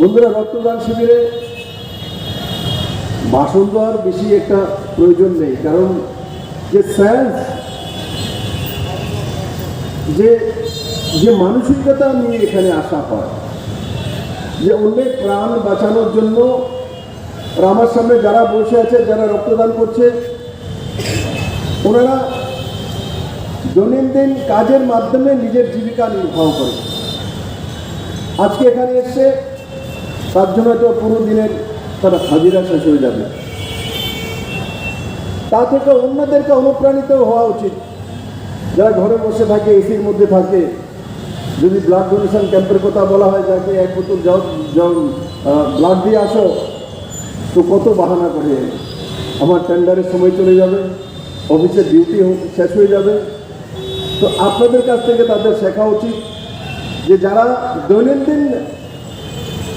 বন্ধুরা, রক্তদান শিবিরে ভাষণ দেওয়ার বেশি একটা প্রয়োজন নেই, কারণ যে সেন্স, যে যে মানসিকতা নিয়ে এখানে আসা হয়, যে অন্যের প্রাণ বাঁচানোর জন্য আর আমার সামনে যারা বসে আছে, যারা রক্তদান করছে, ওনারা দৈনন্দিন কাজের মাধ্যমে নিজের জীবিকা নির্বাহ করে আজকে এখানে এসছে জন্য তো পুরো দিনের তারা হাজিরা শেষ হয়ে যাবে। তা থেকে অন্যদেরকে অনুপ্রাণিত হওয়া উচিত। যারা ঘরে বসে থাকে, এসির মধ্যে থাকে, যদি ব্লাড ডোনেশন ক্যাম্পের কথা বলা হয়, যাকে এক বোতল যাও ব্লাড দিয়ে আসো, তো কত বাহানা করে। আমার টেন্ডারের সময় চলে যাবে অফিসের ডিউটি শেষ হয়ে যাবে। তো আপনাদের কাছ থেকে তাদের শেখা উচিত যে যারা দৈনন্দিন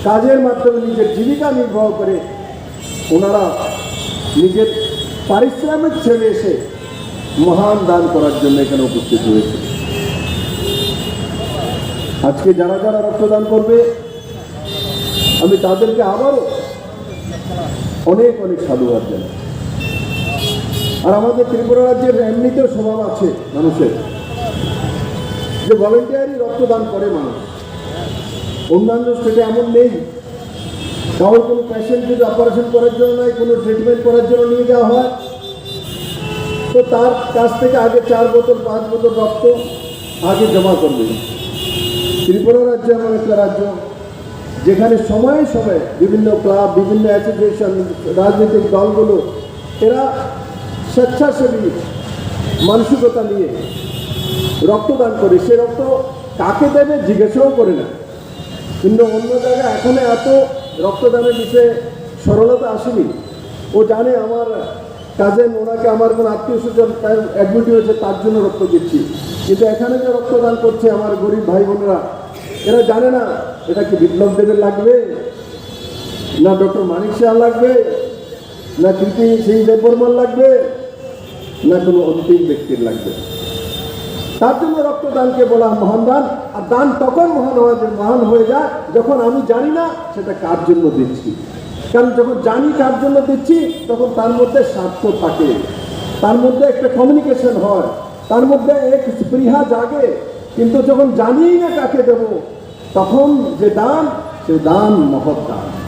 কাজের মাধ্যমে নিজের জীবিকা নির্বাহ করে ওনারা নিজের পারিশ্রমিক ছেড়ে এসে মহান দান করার জন্য এখানে উপস্থিত হয়েছে। আজকে যারা যারা রক্তদান করবে, আমি তাদেরকে আবারও অনেক অনেক সাধুবাদ জানাই। আর আমাদের ত্রিপুরা রাজ্যের এমনিতেও স্বভাব আছে মানুষের, যে ভলেন্টিয়ারই রক্তদান করে মানুষ। অন্যান্য স্টেটে এমন নেই। কারোর কোনো পেশেন্ট যদি অপারেশন করার জন্য নয়, কোনো ট্রিটমেন্ট করার জন্য নিয়ে যাওয়া হয়, তো তার কাছ থেকে আগে চার বোতল, পাঁচ বোতল রক্ত আগে জমা করবে ত্রিপুরা রাজ্য এমন একটা রাজ্য যেখানে সময়ে সময়ে বিভিন্ন ক্লাব বিভিন্ন অ্যাসোসিয়েশন রাজনৈতিক দলগুলো, এরা স্বেচ্ছাসেবী মানসিকতা নিয়ে রক্তদান করে। সে রক্ত কাকে দেবে জিজ্ঞাসাও করে না। কিন্তু অন্য জায়গায় এখনও এত রক্তদানের বিষয়ে সরলতা আসেনি। ও জানে আমার কাজেন ওনাকে আমার কোনো আত্মীয় স্বজন অ্যাডমিট হয়েছে, তার জন্য রক্ত দিচ্ছি। কিন্তু এখানে যে রক্তদান করছে আমার গরিব ভাই বোনেরা, এরা জানে না এটা কি বিপ্লব দেবের লাগবে, না ডক্টর মানিক শাহ লাগবে, না কৃতি সিং দেববর্মন লাগবে, না কোনো অন্তিম ব্যক্তির লাগবে। তার জন্য রক্তদানকে বলা মহান দান, আর দান তখন মহান মহান হয়ে যায় যখন আমি জানি না সেটা কার জন্য দিচ্ছি। কারণ যখন জানি কার জন্য দিচ্ছি, তখন তার মধ্যে স্বার্থ থাকে। তার মধ্যে একটা কমিউনিকেশন হয়। তার মধ্যে এক স্পৃহা জাগে। কিন্তু যখন জানিই না কাকে দেব, তখন যে দান, সে দান মহৎ দান।